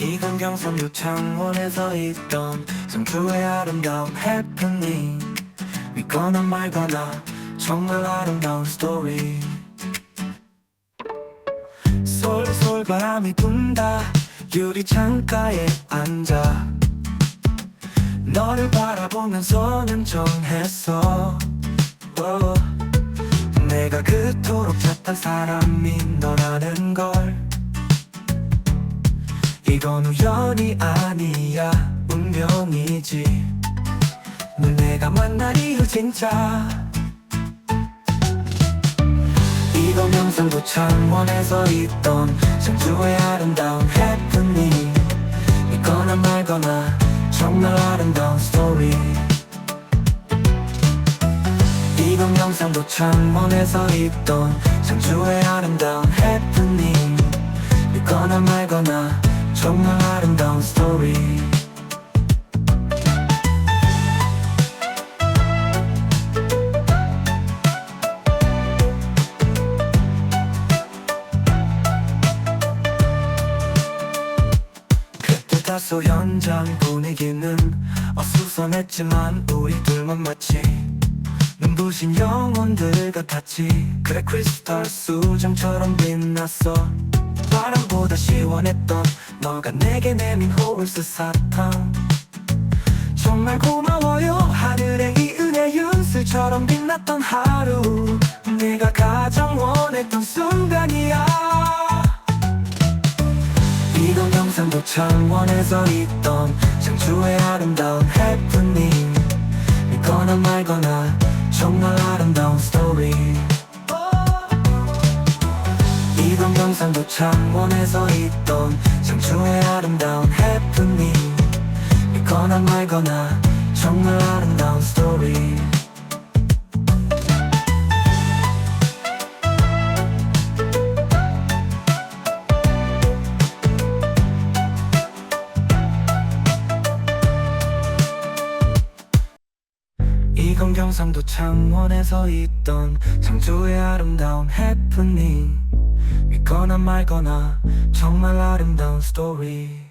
이건 경상도 창원에서 있던 성주의 아름다운 해프닝. 믿거나 말거나 정말 아름다운 스토리. 솔솔 바람이 분다. 유리 창가에 앉아. 너를 바라보면서는 정했어. 오, 내가 그토록 찾던 사람이 너라는 걸 이건 우연이 아니야. 운명이지. 널 내가 만난 이후 진짜. 이건 명성도 창원에서 있던 청주의 아름다운 해프닝. 믿거나 말거나 정말 아름다운 스토리. 이건 명성도 창원에서 있던 청주의 아름다운 해프닝. 믿거나 말거나 정말 아름다운 스토리. 그때 다소 현장 분위기는 어수선했지만 우리 둘만 마치 눈부신 영혼들 같았지 그래 크리스탈 수정처럼 빛났어. 바람보다 시원했던 너가 내게 내민 호울스 사탕. 정말 고마워요. 하늘의 이 은혜 윤슬처럼 빛났던 하루. 내가 가장 원했던 순간이야. 이건 경상도 창원에서 있던 청주의 아름다운 해프닝. 믿거나 말거나 정말 아름다운 이건 경상도 창원에서 있던 청주의 아름다운 해프닝. 믿거나 말거나 정말 아름다운 스토리. 이건 경상도 창원에서 있던 청주의 아름다운 해프닝 믿거나 말거나 정말 아름다운 스토리